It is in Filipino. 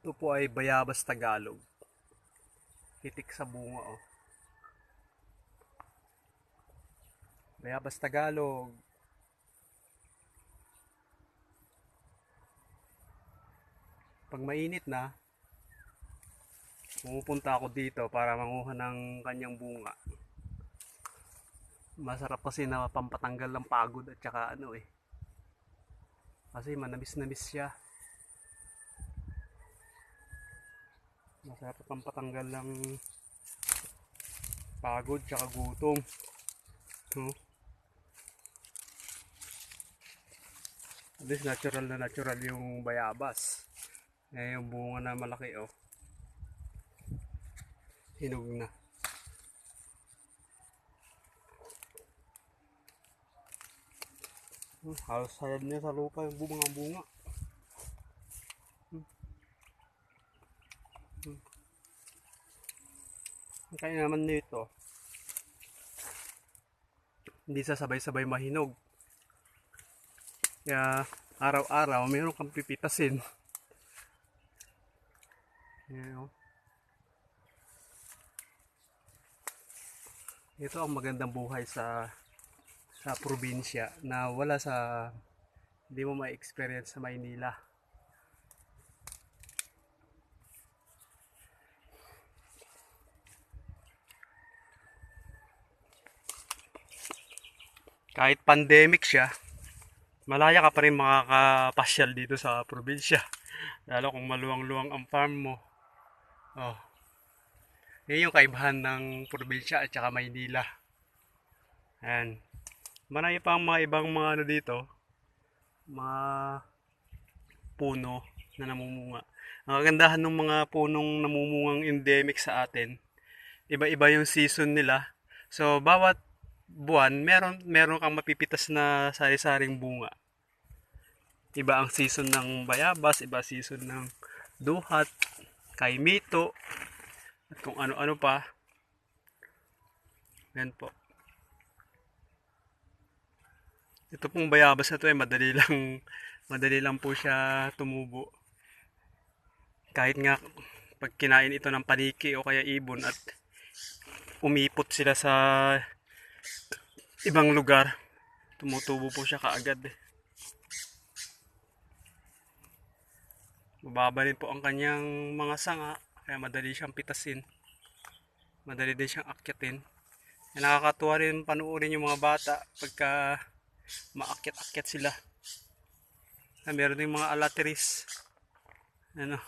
Ito po ay Bayabas Tagalog. Hitik sa bunga oh. Bayabas Tagalog. Pag mainit na, pumupunta ako dito para manguha ng kanyang bunga. Masarap kasi na pampatanggal ng pagod at saka ano eh. Kasi manamis-namis siya. Masarap pampatanggal ng pagod tsaka gutom. No? At least natural na natural yung bayabas. Eh, yung bunga na malaki oh. Hinog na. Hmm, halos sayad niya sa lupa yung bunga bunga. Kaya naman nito, hindi sa sabay-sabay mahinog. Kaya araw-araw mayroon kang pipitasin. Yan, oh. Ito ang magandang buhay sa sa probinsya na wala sa hindi mo ma-experience sa Maynila. Kahit pandemic siya, malaya ka pa rin makakapasyal dito sa probinsya. Lalo kung maluwang-luwang ang farm mo. Oh. Yan yung kaibahan ng probinsya at saka Maynila. Ayan. Marami pang mga ibang mga ano dito. Mga puno na namumunga. Ang kagandahan ng mga punong namumungang endemic sa atin, iba-iba yung season nila. So, bawat buwan, meron, meron kang mapipitas na sari-saring bunga. Iba ang season ng bayabas, iba season ng duhat, kaimito, at kung ano-ano pa. Yan po. Ito pong bayabas na to ay madali lang madali lang po siya tumubo. Kahit nga pag kinain ito ng paniki o kaya ibon at umipot sila sa ibang lugar, tumutubo po siya kaagad. eh. Mababa rin po ang kanyang mga sanga, kaya madali siyang pitasin. Madali din siyang akyatin. Nakakatuwa rin panuorin yung mga bata pagka maakyat-akyat sila. Ah, meron din mga alateris. Ano,